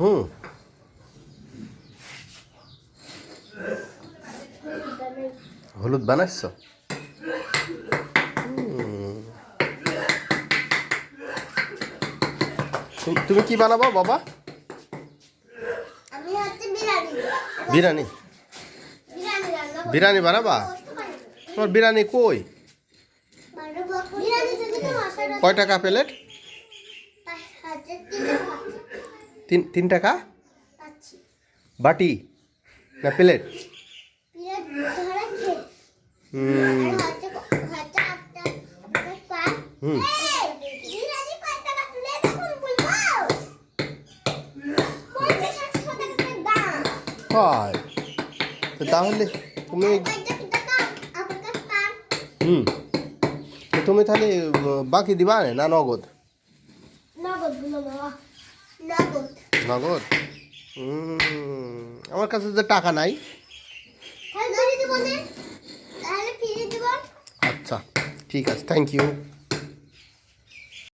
হুম হলুদ বানাইছ? তুমি কি বানাবো বাবা? বিরিয়ানি। বিরিয়ানি? বানাবা? তোমার বিরিয়ানি কই? কয় টাকা প্লেট? তিন তিন টাকা? বাটি? না প্লেট? হুম। হুম। হয়। তো তাহলে তুমি হুম। তুমি তাহলে বাকি দিবা না নগদ? নগদ নগদ। আমার কাছে তো টাকা নাই। আচ্ছা ঠিক আছে থ্যাংক ইউ